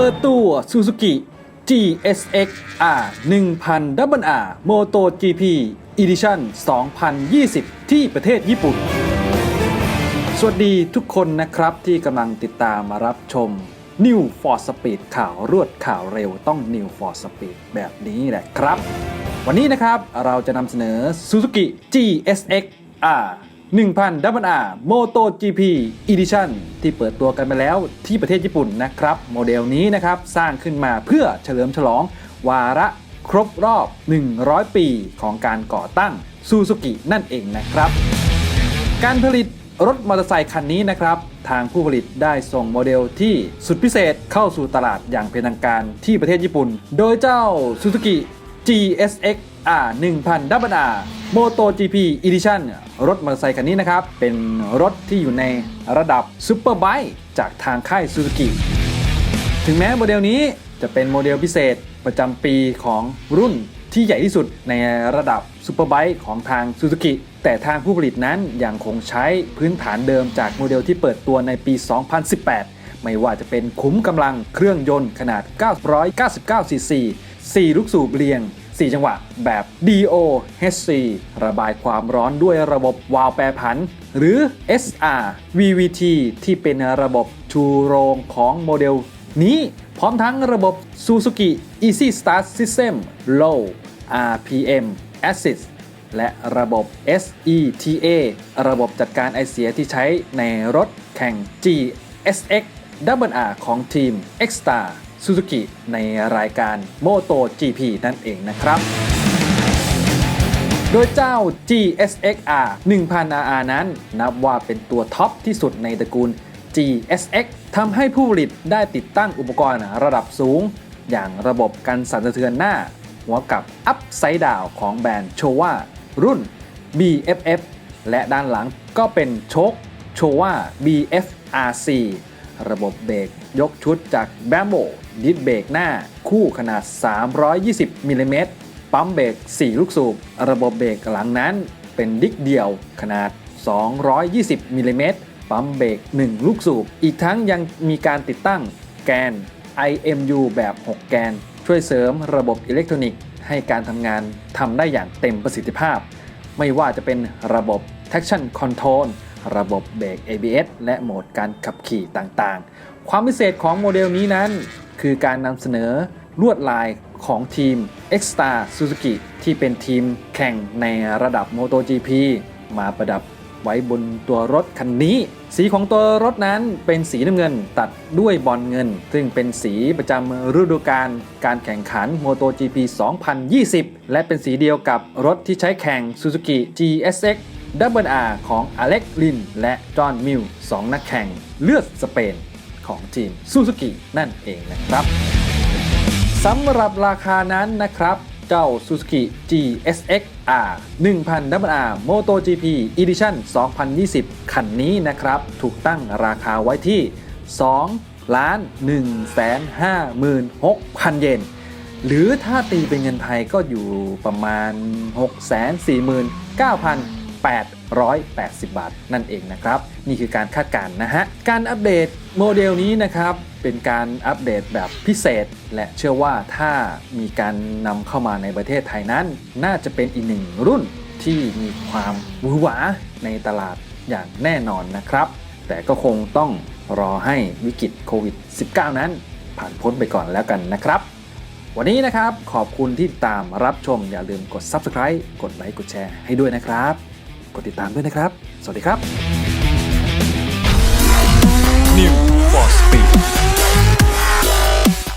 ปิดตัว Suzuki GSX R 1000 Double R Moto GP Edition 2020 ที่ประเทศญี่ปุ่น สวัสดีทุกคนนะครับที่กำลังติดตามมารับชม New for Speed ข่าวรวดข่าวเร็วต้อง New for Speed แบบนี้แหละครับ วันนี้นะครับเราจะนำเสนอ Suzuki GSX R 1000 Double R Moto GP Edition ที่เปิดตัวกันไปแล้วที่ประเทศญี่ปุ่นนะครับ โมเดลนี้นะครับ สร้างขึ้นมาเพื่อเฉลิมฉลอง วาระครบรอบ 100 ปีของการก่อตั้ง Suzuki นั่นเองนะครับ การผลิตรถมอเตอร์ไซค์คันนี้นะครับ ทางผู้ผลิตได้ส่งโมเดลที่สุดพิเศษเข้าสู่ตลาดอย่างเป็นทางการที่ประเทศญี่ปุ่น โดยเจ้า Suzuki GSX R 1000 Double R Moto GP Edition รถมอเตอร์ไซค์คันนี้นะครับ เป็นรถที่อยู่ในระดับซูเปอร์ไบค์จากทางค่าย Suzuki ถึงแม้โมเดลนี้จะเป็นโมเดลพิเศษประจำปีของรุ่นที่ใหญ่ที่สุดในระดับซูเปอร์ไบค์ของทาง Suzuki แต่ทางผู้ผลิตนั้นยังคงใช้พื้นฐานเดิมจากโมเดลที่เปิดตัวในปี 2018 ไม่ว่าจะเป็นคุ้มกำลังเครื่องยนต์ขนาด 999 cc 4 ลูกสูบเรียง 4 จังหวะแบบ DO HC ระบายความร้อนด้วยระบบวาล์วแปรผัน หรือ SR VVT ที่เป็นระบบชูโรงของโมเดลนี้พร้อมทั้งระบบ Suzuki Easy Start System Low RPM Assist และระบบ SETA ระบบจัดการไอเสียที่ใช้ในรถแข่ง GSX Double R ของทีม X Star Suzuki ในรายการ Moto GP นั่นเองนะครับ โดยเจ้า GSX-R 1000 RR นั้น นับว่าเป็นตัวท็อปที่สุดในตระกูล GSX ทำให้ผู้ผลิตได้ติดตั้งอุปกรณ์ระดับสูง อย่างระบบกันสั่นสะเทือนหน้า หัวกับ Upside Down ของแบรนด์โชว่ารุ่น BFF และด้านหลังก็เป็นโชคโชว่า BFRC ระบบเบรกยกชุดจาก b a m b o ดิสเบรกหน้าคู่ขนาด 320มิลลิเมตรปั๊มเบรก4 ลูกสูบ ระบบเบรกหลังนั้นเป็นดิกเดี่ยวขนาด 220มิลลิเมตรปั๊มเบรก1 ลูกสูบ อีกทั้งยังมีการติดตั้งแกน IMU แบบ 6 แกน ช่วยเสริมระบบอิเล็กทรอนิกส์ ให้การทำงานทำได้อย่างเต็มประสิทธิภาพ ไม่ว่าจะเป็นระบบ traction control ระบบเบรก ABS และโหมดการขับขี่ต่างๆ ความพิเศษของโมเดลนี้นั้น คือการนำเสนอลวดลายของทีม X Star Suzuki ที่เป็นทีมแข่งในระดับ MotoGP มาประดับไว้บนตัวรถคันนี้ สีของตัวรถนั้นเป็นสีน้ำเงินตัดด้วยบอลเงิน ซึ่งเป็นสีประจำฤดูกาลการแข่งขัน MotoGP 2020 และเป็นสีเดียวกับรถที่ใช้แข่ง Suzuki GSX Double R ของ Alex Lin และจอห์นมิลสองนักแข่งเลือดสเปนของทีม Suzuki นั่นเองนะครับสำหรับราคานั้นนะครับ เจ้า Suzuki GSX R 1000 WR MotoGP Edition 2020 คันนี้นะครับ ถูกตั้งราคาไว้ที่2ล้าน1แสน56,000 เยน หรือถ้าตีเป็นเงินไทยก็อยู่ประมาณ 880 บาท นั่นเองนะครับ นี่คือการคาดการณ์นะฮะ การอัปเดตโมเดลนี้นะครับ เป็นการอัปเดตแบบพิเศษ และเชื่อว่าถ้ามีการนำเข้ามาในประเทศไทยนั้น น่าจะเป็นอีกหนึ่งรุ่นที่มีความหวือหวาในตลาดอย่างแน่นอนนะครับ แต่ก็คงต้องรอให้วิกฤตโควิด -19 นั้น ผ่านพ้นไปก่อนแล้วกันนะครับ วันนี้นะครับขอบคุณที่ตามรับชมอย่าลืมกด Subscribe กดไลค์กดแชร์ให้ด้วยนะครับ กดติดตามด้วยนะครับ สวัสดีครับ New for Speed